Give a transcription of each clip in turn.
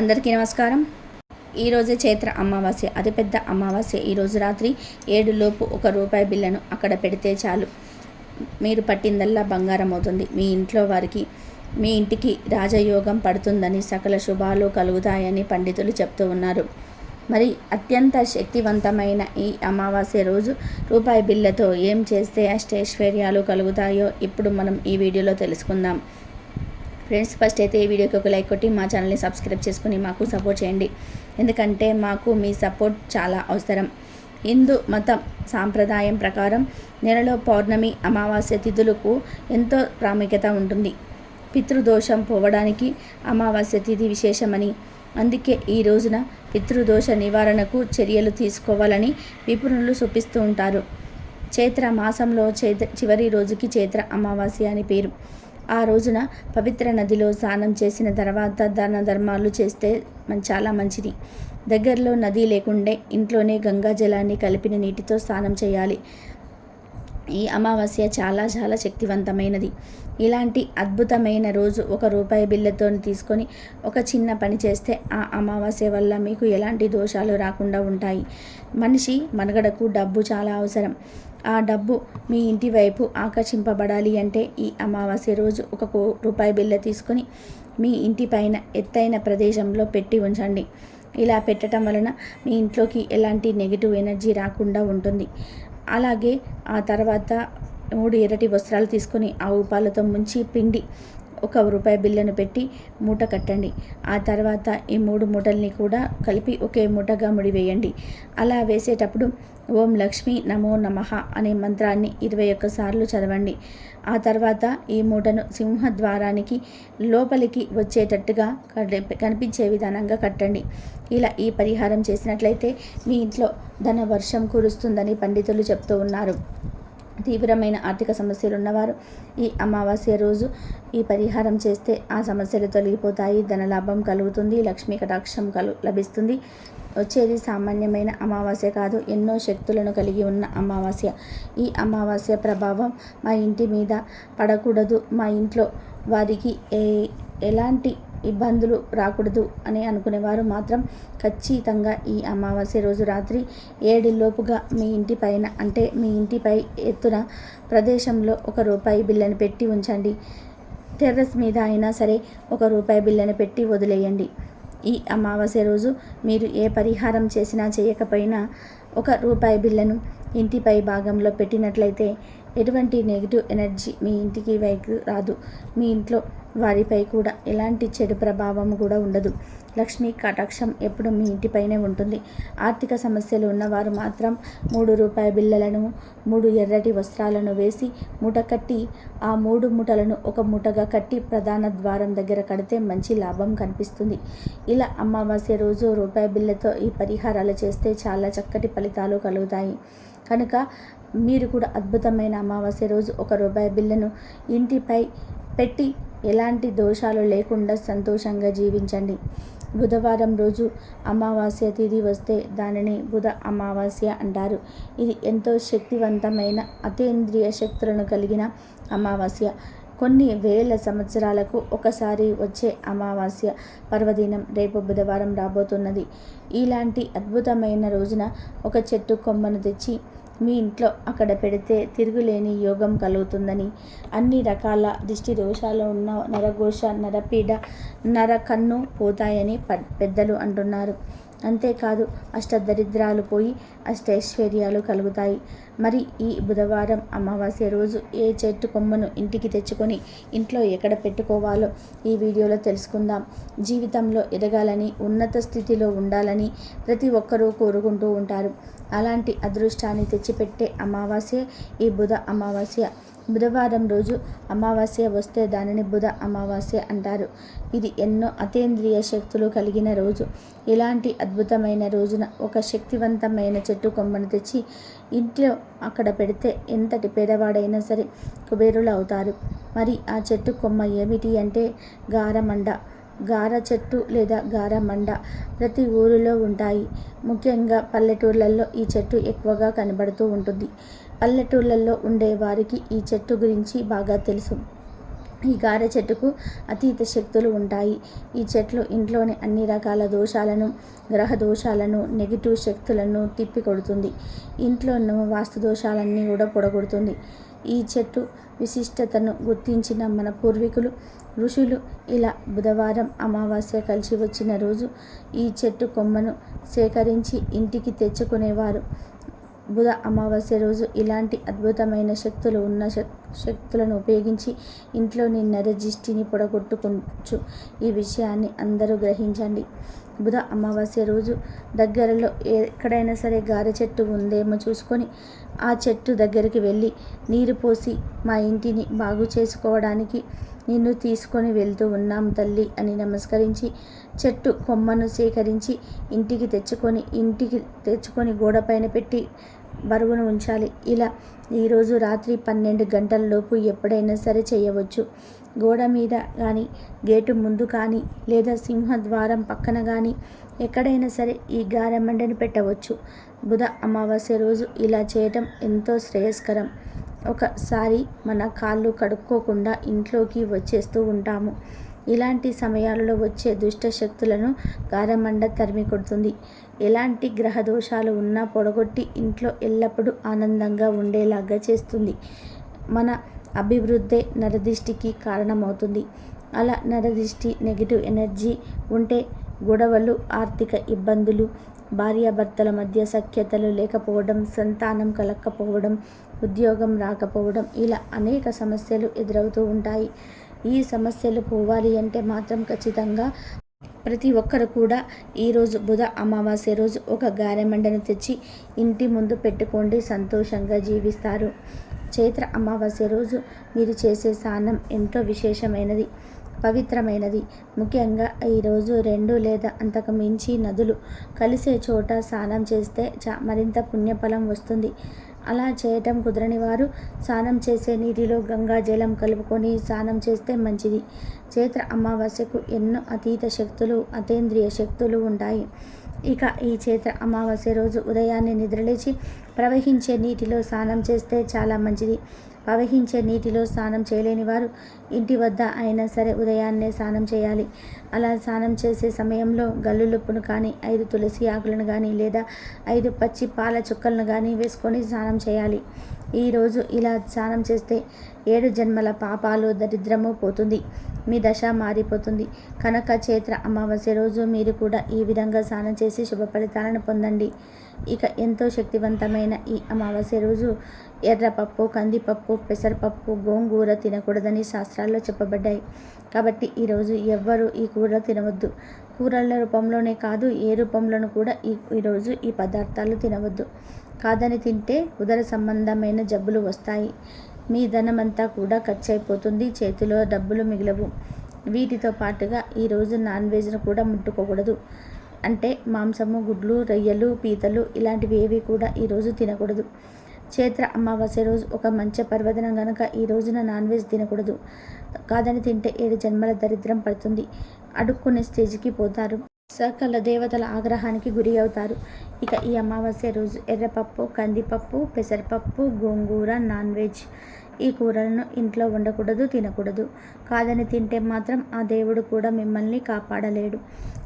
అందరికీ నమస్కారం. ఈరోజే చైత్ర అమావాస్య అతిపెద్ద అమావాస్య. ఈరోజు రాత్రి ఏడు లోపు ఒక రూపాయి బిల్లను అక్కడ పెడితే చాలు. మీరు పట్టిందల్లా బంగారం అవుతుంది. మీ ఇంట్లో వారికి మీ ఇంటికి రాజయోగం పడుతుందని సకల శుభాలు కలుగుతాయని పండితులు చెప్తూ ఉన్నారు. మరి అత్యంత శక్తివంతమైన ఈ అమావాస్య రోజు రూపాయి బిల్లతో ఏం చేస్తే అష్టైశ్వర్యాలు కలుగుతాయో ఇప్పుడు మనం ఈ వీడియోలో తెలుసుకుందాం. ఫ్రెండ్స్ ఫస్ట్ అయితే ఈ వీడియోకి ఒక లైక్ కొట్టి మా ఛానల్ని సబ్స్క్రైబ్ చేసుకుని మాకు సపోర్ట్ చేయండి. ఎందుకంటే మాకు మీ సపోర్ట్ చాలా అవసరం. హిందూ మతం సాంప్రదాయం ప్రకారం నెలలో పౌర్ణమి అమావాస్య తిథులకు ఎంతో ప్రాముఖ్యత ఉంటుంది. పితృదోషం పోవడానికి అమావాస్య తిథి విశేషమని అందుకే ఈ రోజున పితృదోష నివారణకు చర్యలు తీసుకోవాలని విపుణులు చూపిస్తూ ఉంటారు. చైత్ర మాసంలో చైత్ర చివరి రోజుకి చైత్ర అమావాస్య అని పేరు. ఆ రోజున పవిత్ర నదిలో స్నానం చేసిన తర్వాత దాన ధర్మాలు చేస్తే చాలా మంచిది. దగ్గరలో నది లేకుండే ఇంట్లోనే గంగా జలాన్ని కలిపిన నీటితో స్నానం చేయాలి. ఈ అమావాస్య చాలా చాలా శక్తివంతమైనది. ఇలాంటి అద్భుతమైన రోజు ఒక రూపాయి బిల్లతో తీసుకొని ఒక చిన్న పని చేస్తే ఆ అమావాస్య వల్ల మీకు ఎలాంటి దోషాలు రాకుండా ఉంటాయి. మనిషి మనగడకు డబ్బు చాలా అవసరం. ఆ డబ్బు మీ ఇంటి వైపు ఆకర్షింపబడాలి అంటే ఈ అమావాస్య రోజు ఒక రూపాయి బిల్ల తీసుకొని మీ ఇంటి పైన ఎత్తైన ప్రదేశంలో పెట్టి ఉంచండి. ఇలా పెట్టడం వలన మీ ఇంట్లోకి ఎలాంటి నెగిటివ్ ఎనర్జీ రాకుండా ఉంటుంది. అలాగే ఆ తర్వాత మూడు ఎర్రటి వస్త్రాలు తీసుకొని ఆవు పాలతో ముంచి పిండి ఒక రూపాయి బిల్లను పెట్టి మూట కట్టండి. ఆ తర్వాత ఈ మూడు మూటల్ని కూడా కలిపి ఒకే మూటగా ముడివేయండి. అలా వేసేటప్పుడు ఓం లక్ష్మీ నమో నమ అనే మంత్రాన్ని ఇరవై ఒక్కసార్లు చదవండి. ఆ తర్వాత ఈ మూటను సింహద్వారానికి లోపలికి వచ్చేటట్టుగా కనిపించే విధానంగా కట్టండి. ఇలా ఈ పరిహారం చేసినట్లయితే మీ ఇంట్లో ధన వర్షం కురుస్తుందని పండితులు చెప్తూ ఉన్నారు. తీవ్రమైన ఆర్థిక సమస్యలు ఉన్నవారు ఈ అమావాస్య రోజు ఈ పరిహారం చేస్తే ఆ సమస్యలు తొలగిపోతాయి. ధనలాభం కలుగుతుంది లక్ష్మీ కటాక్షం కలు లభిస్తుంది. వచ్చేది సామాన్యమైన అమావాస్య కాదు. ఎన్నో శక్తులను కలిగి ఉన్న అమావాస్య. ఈ అమావాస్య ప్రభావం మా ఇంటి మీద పడకూడదు. మా ఇంట్లో వారికి ఏ ఎలాంటి ఇబ్బందులు రాకూడదు అని అనుకునేవారు మాత్రం ఖచ్చితంగా ఈ అమావాస్య రోజు రాత్రి ఏడులోపుగా మీ ఇంటి పైన అంటే మీ ఇంటిపై ఎత్తున ప్రదేశంలో ఒక రూపాయి బిల్లని పెట్టి ఉంచండి. టెర్రస్ మీద అయినా సరే ఒక రూపాయి బిల్లని పెట్టి వదిలేయండి. ఈ అమావాస్య రోజు మీరు ఏ పరిహారం చేసినా చేయకపోయినా ఒక రూపాయి బిళ్ళను ఇంటిపై భాగంలో పెట్టినట్లయితే ఎటువంటి నెగిటివ్ ఎనర్జీ మీ ఇంటికి వైపు రాదు. మీ ఇంట్లో వారిపై కూడా ఎలాంటి చెడు ప్రభావం కూడా ఉండదు. లక్ష్మీ కటాక్షం ఎప్పుడు మీ ఇంటిపైనే ఉంటుంది. ఆర్థిక సమస్యలు ఉన్నవారు మాత్రం మూడు రూపాయ బిళ్ళలను మూడు ఎర్రటి వస్త్రాలను వేసి మూట కట్టి ఆ మూడు మూటలను ఒక మూటగా కట్టి ప్రధాన ద్వారం దగ్గర కడితే మంచి లాభం కనిపిస్తుంది. ఇలా అమావాస్య రోజు రూపాయి బిళ్ళతో ఈ పరిహారాలు చేస్తే చాలా చక్కటి ఫలితాలు కలుగుతాయి. కనుక మీరు కూడా అద్భుతమైన అమావాస్య రోజు ఒక రూపాయి బిల్లను ఇంటిపై పెట్టి ఎలాంటి దోషాలు లేకుండా సంతోషంగా జీవించండి. బుధవారం రోజు అమావాస్య తిథి వస్తే దానిని బుధ అమావాస్య అంటారు. ఇది ఎంతో శక్తివంతమైన అతీంద్రియ శక్తులను కలిగిన అమావాస్య. కొన్ని వేల సంవత్సరాలకు ఒకసారి వచ్చే అమావాస్య పర్వదినం రేపు బుధవారం రాబోతున్నది. ఇలాంటి అద్భుతమైన రోజున ఒక చెట్టు కొమ్మను తెచ్చి మీ ఇంట్లో అక్కడ పెడితే తిరుగులేని యోగం కలుగుతుందని. అన్ని రకాల దిష్టి దోషాలు ఉన్న నరఘోష నరపీడ నరకన్ను పోతాయని పెద్దలు అంటున్నారు. అంతేకాదు అష్టదరిద్రాలు పోయి అష్టైశ్వర్యాలు కలుగుతాయి. మరి ఈ బుధవారం అమావాస్య రోజు ఏ చెట్టు కొమ్మను ఇంటికి తెచ్చుకొని ఇంట్లో ఎక్కడ పెట్టుకోవాలో ఈ వీడియోలో తెలుసుకుందాం. జీవితంలో ఎదగాలని ఉన్నత స్థితిలో ఉండాలని ప్రతి ఒక్కరూ కోరుకుంటూ ఉంటారు. అలాంటి అదృష్టాన్ని తెచ్చిపెట్టే అమావాస్య ఈ బుధ అమావాస్య. బుధవారం రోజు అమావాస్య వస్తే దానిని బుధ అమావాస్య అంటారు. ఇది ఎన్నో అతీంద్రియ శక్తులు కలిగిన రోజు. ఇలాంటి అద్భుతమైన రోజున ఒక శక్తివంతమైన చెట్టు కొమ్మను తెచ్చి ఇంట్లో అక్కడ పెడితే ఎంతటి పేదవాడైనా సరే కుబేరులు అవుతారు మరి ఆ చెట్టు కొమ్మ ఏమిటి అంటే గారమండ. గార చెట్టు లేదా గార మండ ప్రతి ఊరిలో ఉంటాయి. ముఖ్యంగా పల్లెటూర్లలో ఈ చెట్టు ఎక్కువగా కనబడుతూ ఉంటుంది. పల్లెటూళ్ళల్లో ఉండే వారికి ఈ చెట్టు గురించి బాగా తెలుసు. ఈ గారె చెట్టుకు అతీత శక్తులు ఉంటాయి. ఈ చెట్లు ఇంట్లోని అన్ని రకాల దోషాలను గ్రహ దోషాలను నెగిటివ్ శక్తులను తిప్పికొడుతుంది. ఇంట్లో ఉన్న వాస్తు దోషాలన్నీ కూడా పొడగొడుతుంది ఈ చెట్టు విశిష్టతను గుర్తించిన మన పూర్వీకులు ఋషులు ఇలా బుధవారం అమావాస్య కలిసి వచ్చిన రోజు ఈ చెట్టు కొమ్మను సేకరించి ఇంటికి తెచ్చుకునేవారు. బుధ అమావాస్య రోజు ఇలాంటి అద్భుతమైన శక్తులు ఉన్న శక్తులను ఉపయోగించి ఇంట్లోని నరజిష్టిని పొడగొట్టుకోవచ్చు ఈ విషయాన్ని అందరూ గ్రహించండి. బుధ అమావాస్య రోజు దగ్గరలో ఎక్కడైనా సరే గారె చెట్టు ఉందేమో చూసుకొని ఆ చెట్టు దగ్గరికి వెళ్ళి నీరు పోసి మా ఇంటిని బాగు చేసుకోవడానికి నిన్ను తీసుకొని వెళ్తూ ఉన్నాం తల్లి అని నమస్కరించి చెట్టు కొమ్మను సేకరించి ఇంటికి తెచ్చుకొని ఇంటికి తెచ్చుకొని గోడపైన పెట్టి బరువును ఉంచాలి. ఇలా ఈరోజు రాత్రి పన్నెండు గంటల లోపు ఎప్పుడైనా సరే చేయవచ్చు. గోడ మీద కానీ గేటు ముందు కానీ లేదా సింహద్వారం పక్కన కానీ ఎక్కడైనా సరే ఈ గారెమండని పెట్టవచ్చు. బుధ అమావాస్య రోజు ఇలా చేయటం ఎంతో శ్రేయస్కరం. ఒకసారి మన కాళ్ళు కడుక్కోకుండా ఇంట్లోకి వచ్చేస్తూ ఉంటాము. ఇలాంటి సమయాలలో వచ్చే దుష్ట శక్తులను గారమండ తరిమి కొడుతుంది. ఎలాంటి గ్రహ దోషాలు ఉన్నా పొడగొట్టి ఇంట్లో ఎల్లప్పుడూ ఆనందంగా ఉండేలాగా చేస్తుంది. మన అభివృద్ధే నరదిష్టికి కారణమవుతుంది. అలా నరదిష్టి నెగిటివ్ ఎనర్జీ ఉంటే గొడవలు ఆర్థిక ఇబ్బందులు భార్యాభర్తల మధ్య సఖ్యతలు లేకపోవడం సంతానం కలక్కపోవడం ఉద్యోగం రాకపోవడం ఇలా అనేక సమస్యలు ఎదురవుతూ ఉంటాయి. ఈ సమస్యలు పోవాలి అంటే మాత్రం ఖచ్చితంగా ప్రతి ఒక్కరు కూడా ఈరోజు బుధ అమావాస్య రోజు ఒక గారెమండను తెచ్చి ఇంటి ముందు పెట్టుకోండి సంతోషంగా జీవిస్తారు. చైత్ర అమావాస్య రోజు మీరు చేసే స్నానం ఎంతో విశేషమైనది పవిత్రమైనది. ముఖ్యంగా ఈరోజు రెండు లేదా అంతకు మించి నదులు కలిసే చోట స్నానం చేస్తే చా మరింత పుణ్యఫలం వస్తుంది. అలా చేయటం కుదరని వారు స్నానం చేసే నీటిలో గంగా జలం కలుపుకొని స్నానం చేస్తే మంచిది. చైత్ర అమావాస్యకు ఎన్నో అతీత శక్తులు అతేంద్రియ శక్తులు ఉంటాయి. ఇక ఈ చైత్ర అమావాస్య రోజు ఉదయాన్నే నిద్రలేచి ప్రవహించే నీటిలో స్నానం చేస్తే చాలా మంచిది. ప్రవహించే నీటిలో స్నానం చేయలేని వారు ఇంటి వద్ద అయినా సరే ఉదయాన్నే స్నానం చేయాలి. అలా స్నానం చేసే సమయంలో గల్లులుప్పును కానీ ఐదు తులసి ఆకులను కానీ లేదా ఐదు పచ్చి పాల చుక్కలను కానీ వేసుకొని స్నానం చేయాలి. ఈరోజు ఇలా స్నానం చేస్తే ఏడు జన్మల పాపాలు దరిద్రము పోతుంది. మీ దశ మారిపోతుంది. కనుక చైత్ర అమావాస్య రోజు మీరు కూడా ఈ విధంగా స్నానం చేసి శుభ ఫలితాలను పొందండి. ఇక ఎంతో శక్తివంతమైన ఈ అమావాస్య రోజు ఎర్రపప్పు కందిపప్పు పెసరపప్పు గోంగూర తినకూడదని శాస్త్రాల్లో చెప్పబడ్డాయి. కాబట్టి ఈరోజు ఎవ్వరూ ఈ కూర తినవద్దు. కూరల రూపంలోనే కాదు ఏ రూపంలోనూ కూడా ఈ ఈరోజు ఈ పదార్థాలు తినవద్దు. కాదని తింటే ఉదర సంబంధమైన జబ్బులు వస్తాయి. మీ ధనమంతా కూడా ఖర్చు అయిపోతుంది చేతిలో డబ్బులు మిగిలవు. వీటితో పాటుగా ఈరోజు నాన్ వెజ్ను కూడా ముట్టుకోకూడదు. అంటే మాంసము గుడ్లు రొయ్యలు పీతలు ఇలాంటివి ఏవి కూడా ఈరోజు తినకూడదు. చైత్ర అమావాస్య రోజు ఒక మంచి పర్వదనం కనుక ఈ రోజున నాన్ వెజ్ తినకూడదు. కాదని తింటే ఏడు జన్మల దరిద్రం పడుతుంది. అడుక్కునే స్టేజ్కి పోతారు. సకల దేవతల ఆగ్రహానికి గురి అవుతారు. ఇక ఈ అమావాస్య రోజు ఎర్రపప్పు కందిపప్పు పెసరపప్పు గోంగూర నాన్ వెజ్ ఈ కూరలను ఇంట్లో ఉండకూడదు తినకూడదు. కాదని తింటే మాత్రం ఆ దేవుడు కూడా మిమ్మల్ని కాపాడలేడు.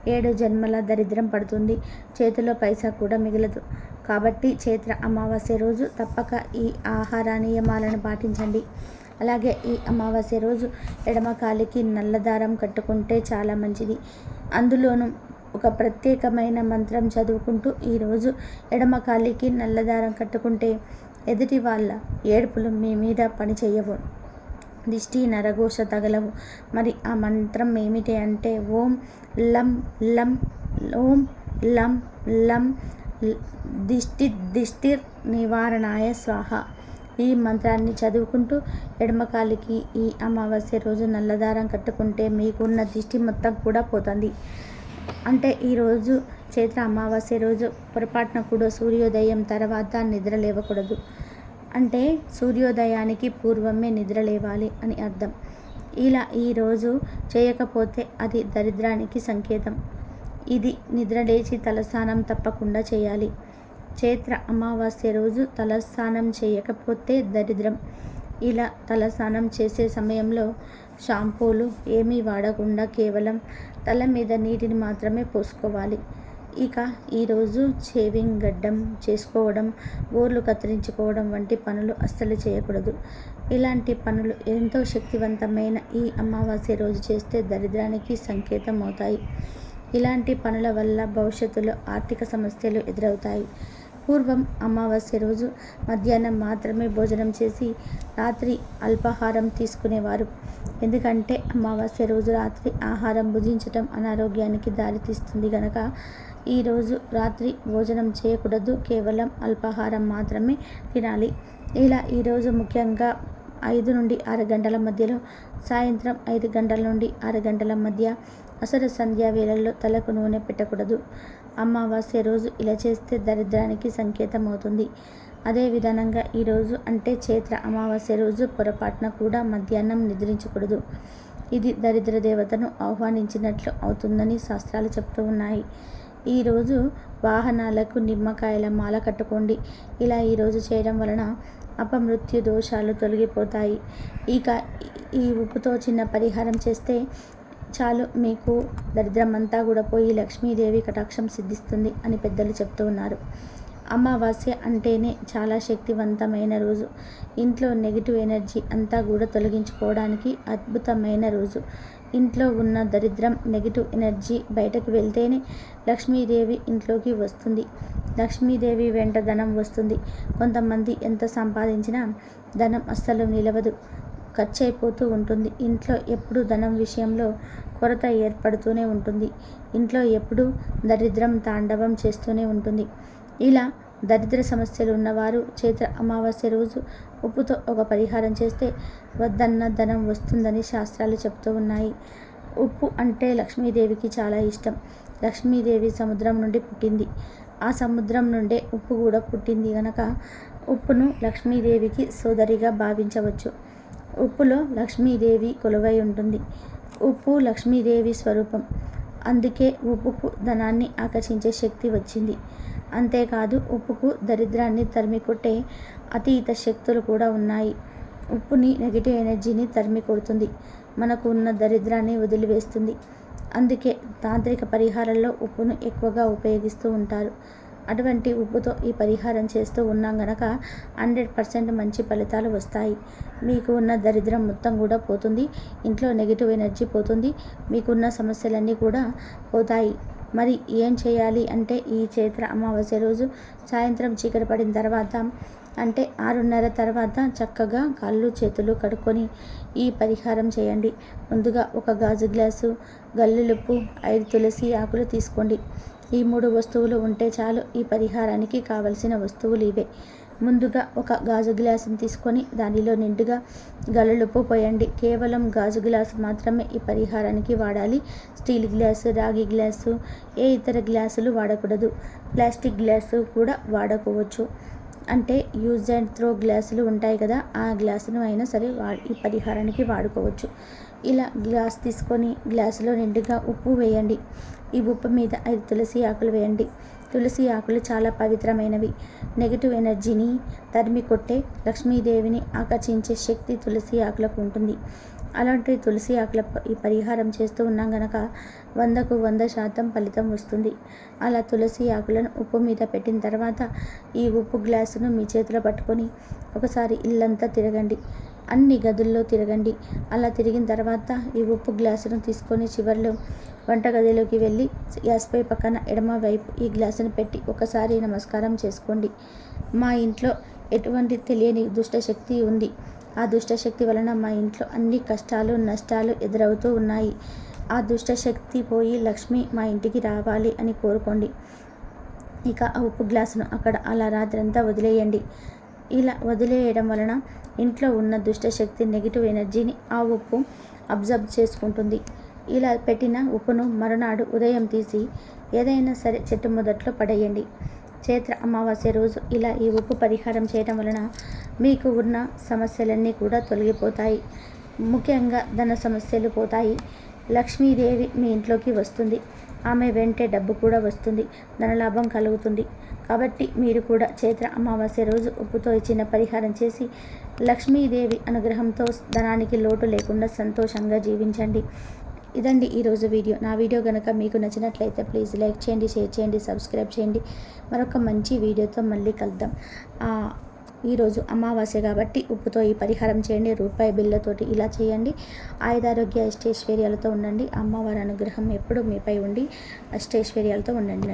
ఏడు జన్మల దరిద్రం పడుతుంది. చేతిలో పైసా కూడా మిగలదు. కాబట్టి చైత్ర అమావాస్య రోజు తప్పక ఈ ఆహార నియమాలను పాటించండి. అలాగే ఈ అమావాస్య రోజు ఎడమ కాలికి నల్లదారం కట్టుకుంటే చాలా మంచిది. అందులోనూ ఒక ప్రత్యేకమైన మంత్రం చదువుకుంటూ ఈరోజు ఎడమ కాలికి నల్లదారం కట్టుకుంటే ఎదుటి వాళ్ళ ఏడుపులు మీ మీద పని చేయవు దిష్టి నరఘోష తగలవు. మరి ఆ మంత్రం ఏమిటి అంటే ఓం లం లం ఓం లం లం దిష్టి దిష్టి నివారణాయ స్వాహ. ఈ మంత్రాన్ని చదువుకుంటూ ఎడమకాలికి ఈ అమావాస్య రోజు నల్లదారం కట్టుకుంటే మీకున్న దిష్టి మొత్తం కూడా పోతుంది. అంటే ఈరోజు చైత్ర అమావాస్య రోజు పొరపాటున కూడా సూర్యోదయం తర్వాత నిద్ర లేవకూడదు. అంటే సూర్యోదయానికి పూర్వమే నిద్ర లేవాలి అని అర్థం. ఇలా ఈరోజు చేయకపోతే అది దరిద్రానికి సంకేతం. ఇది నిద్ర లేచి తలస్నానం తప్పకుండా చేయాలి. చైత్ర అమావాస్య రోజు తలస్నానం చేయకపోతే దరిద్రం. ఇలా తలస్నానం చేసే సమయంలో షాంపూలు ఏమీ వాడకుండా కేవలం తల మీద నీటిని మాత్రమే పోసుకోవాలి. ఇక ఈరోజు షేవింగ్ గడ్డం చేసుకోవడం గోర్లు కత్తిరించుకోవడం వంటి పనులు అస్సలు చేయకూడదు. ఇలాంటి పనులు ఎంతో శక్తివంతమైన ఈ అమావాస్య రోజు చేస్తే దరిద్రానికి సంకేతం అవుతాయి. ఇలాంటి పనుల వల్ల భవిష్యత్తులో ఆర్థిక సమస్యలు ఎదురవుతాయి. పూర్వం అమావాస్య రోజు మధ్యాహ్నం మాత్రమే భోజనం చేసి రాత్రి అల్పాహారం తీసుకునేవారు. ఎందుకంటే అమావాస్య రోజు రాత్రి ఆహారం భుజించటం అనారోగ్యానికి దారితీస్తుంది కనుక ఈరోజు రాత్రి భోజనం చేయకూడదు. కేవలం అల్పాహారం మాత్రమే తినాలి. ఇలా ఈరోజు ముఖ్యంగా ఐదు నుండి ఆరు గంటల మధ్యలో సాయంత్రం ఐదు గంటల నుండి ఆరు గంటల మధ్య అసలు సంధ్యా వేళల్లో తలకు నూనె పెట్టకూడదు. అమావాస్య రోజు ఇలా చేస్తే దరిద్రానికి సంకేతం అవుతుంది అదే విధానంగా ఈరోజు అంటే చైత్ర అమావాస్య రోజు పొరపాటున కూడా మధ్యాహ్నం నిద్రించకూడదు. ఇది దరిద్ర దేవతను ఆహ్వానించినట్లు అవుతుందని శాస్త్రాలు చెప్తూ ఉన్నాయి. ఈరోజు వాహనాలకు నిమ్మకాయల మాల కట్టుకోండి. ఇలా ఈరోజు చేయడం వలన అపమృత్యు దోషాలు తొలగిపోతాయి. ఇక ఈ ఉప్పుతో చిన్న పరిహారం చేస్తే చాలు మీకు దరిద్రమంతా కూడా పోయి లక్ష్మీదేవి కటాక్షం సిద్ధిస్తుంది అని పెద్దలు చెప్తూ ఉన్నారు. అమావాస్య అంటేనే చాలా శక్తివంతమైన రోజు. ఇంట్లో నెగిటివ్ ఎనర్జీ అంతా కూడా తొలగించుకోవడానికి అద్భుతమైన రోజు. ఇంట్లో ఉన్న దరిద్రం నెగిటివ్ ఎనర్జీ బయటకు వెళ్తేనే లక్ష్మీదేవి ఇంట్లోకి వస్తుంది. లక్ష్మీదేవి వెంట ధనం వస్తుంది. కొంతమంది ఎంత సంపాదించినా ధనం అస్సలు నిలవదు. ఖర్చు అయిపోతూ ఉంటుంది. ఇంట్లో ఎప్పుడు ధనం విషయంలో కొరత ఏర్పడుతూనే ఉంటుంది. ఇంట్లో ఎప్పుడు దరిద్రం తాండవం చేస్తూనే ఉంటుంది. ఇలా దరిద్ర సమస్యలు ఉన్నవారు చైత్ర అమావాస్య రోజు ఉప్పుతో ఒక పరిహారం చేస్తే వద్దన్న ధనం వస్తుందని శాస్త్రాలు చెప్తూ ఉన్నాయి. ఉప్పు అంటే లక్ష్మీదేవికి చాలా ఇష్టం. లక్ష్మీదేవి సముద్రం నుండి పుట్టింది. ఆ సముద్రం నుండే ఉప్పు కూడా పుట్టింది కనుక ఉప్పును లక్ష్మీదేవికి సోదరిగా భావించవచ్చు. ఉప్పులో లక్ష్మీదేవి కొలువై ఉంటుంది. ఉప్పు లక్ష్మీదేవి స్వరూపం. అందుకే ఉప్పుకు ధనాన్ని ఆకర్షించే శక్తి వచ్చింది. అంతేకాదు ఉప్పుకు దరిద్రాన్ని తరిమికొట్టే అతీత శక్తులు కూడా ఉన్నాయి. ఉప్పుని నెగిటివ్ ఎనర్జీని తరిమి కొడుతుంది మనకు ఉన్న దరిద్రాన్ని వదిలివేస్తుంది. అందుకే తాంత్రిక పరిహారాల్లో ఉప్పును ఎక్కువగా ఉపయోగిస్తూ ఉంటారు. అటువంటి ఉప్పుతో ఈ పరిహారం చేస్తూ ఉన్నాం గనక హండ్రెడ్ పర్సెంట్ మంచి ఫలితాలు వస్తాయి. మీకు ఉన్న దరిద్రం మొత్తం కూడా పోతుంది. ఇంట్లో నెగిటివ్ ఎనర్జీ పోతుంది. మీకున్న సమస్యలన్నీ కూడా పోతాయి. మరి ఏం చేయాలి అంటే ఈ చైత్ర అమావాస్య రోజు సాయంత్రం చీకటి పడిన తర్వాత అంటే ఆరున్నర తర్వాత చక్కగా కాళ్ళు చేతులు కడుక్కొని ఈ పరిహారం చేయండి. ముందుగా ఒక గాజు గ్లాసు గల్లులుప్పు ఐదు తులసి ఆకులు తీసుకోండి. ఈ మూడు వస్తువులు ఉంటే చాలు. ఈ పరిహారానికి కావలసిన వస్తువులు ఇవే. ముందుగా ఒక గాజు గ్లాసుని తీసుకొని దానిలో నిండుగా గలలుపు పోయండి. కేవలం గాజు గ్లాసు మాత్రమే ఈ పరిహారానికి వాడాలి. స్టీల్ గ్లాసు రాగి గ్లాసు ఏ ఇతర గ్లాసులు వాడకూడదు. ప్లాస్టిక్ గ్లాసు కూడా వాడకోవచ్చు. అంటే యూజ్ అండ్ త్రో గ్లాసులు ఉంటాయి కదా ఆ గ్లాసును అయినా సరే వా ఈ పరిహారానికి వాడుకోవచ్చు. ఇలా గ్లాస్ తీసుకొని గ్లాసులో నిండుగా ఉప్పు వేయండి. ఈ ఉప్పు మీద ఐదు తులసి ఆకులు వేయండి. తులసి ఆకులు చాలా పవిత్రమైనవి. నెగిటివ్ ఎనర్జీని తరిమి కొట్టే లక్ష్మీదేవిని ఆకర్షించే శక్తి తులసి ఆకులకు ఉంటుంది. అలాంటి తులసి ఆకుల ఈ పరిహారం చేస్తూ ఉన్నాం గనక వందకు వంద శాతం ఫలితం వస్తుంది. అలా తులసి ఆకులను ఉప్పు మీద పెట్టిన తర్వాత ఈ ఉప్పు గ్లాసును మీ చేతిలో పట్టుకొని ఒకసారి ఇల్లంతా తిరగండి. అన్ని గదుల్లో తిరగండి. అలా తిరిగిన తర్వాత ఈ ఉప్పు గ్లాసును తీసుకొని చివరిలో వంటగదిలోకి వెళ్ళి గ్యాస్పై పక్కన ఎడమ వైపు ఈ గ్లాసును పెట్టి ఒకసారి నమస్కారం చేసుకోండి. మా ఇంట్లో ఎటువంటి తెలియని దుష్టశక్తి ఉంది. ఆ దుష్టశక్తి వలన మా ఇంట్లో అన్ని కష్టాలు నష్టాలు ఎదురవుతూ ఉన్నాయి. ఆ దుష్టశక్తి పోయి లక్ష్మి మా ఇంటికి రావాలి అని కోరుకోండి. ఇక ఆ ఉప్పు గ్లాసును అక్కడ అలా రాత్రంతా వదిలేయండి. ఇలా వదిలేయడం వలన ఇంట్లో ఉన్న దుష్టశక్తి నెగిటివ్ ఎనర్జీని ఆ ఉప్పు అబ్జర్బ్ చేసుకుంటుంది. ఇలా పెట్టిన ఉప్పును మరునాడు ఉదయం తీసి ఏదైనా సరే చెట్టు మొదట్లో పడేయండి. చైత్ర అమావాస్య రోజు ఇలా ఈ ఉప్పు పరిహారం చేయడం వలన మీకు ఉన్న సమస్యలన్నీ కూడా తొలగిపోతాయి. ముఖ్యంగా ధన సమస్యలు పోతాయి. లక్ష్మీదేవి మీ ఇంట్లోకి వస్తుంది. ఆమె వెంటే డబ్బు కూడా వస్తుంది. ధనలాభం కలుగుతుంది. కాబట్టి మీరు కూడా చైత్ర అమావాస్య రోజు ఉప్పుతో ఇచ్చిన పరిహారం చేసి లక్ష్మీదేవి అనుగ్రహంతో ధనానికి లోటు లేకుండా సంతోషంగా జీవించండి. ఇదండి ఈరోజు వీడియో. నా వీడియో కనుక మీకు నచ్చినట్లయితే ప్లీజ్ లైక్ చేయండి షేర్ చేయండి సబ్స్క్రైబ్ చేయండి. మరొక మంచి వీడియోతో మళ్ళీ కలుద్దాం. ఈరోజు అమావాస్య కాబట్టి ఉప్పుతో ఈ పరిహారం చేయండి. రూపాయి బిళ్ళతోటి ఇలా చేయండి. ఆయుధారోగ్య అష్టైశ్వర్యాలతో ఉండండి. అమ్మవారి అనుగ్రహం ఎప్పుడు మీపై ఉండి అష్టైశ్వర్యాలతో ఉండండి.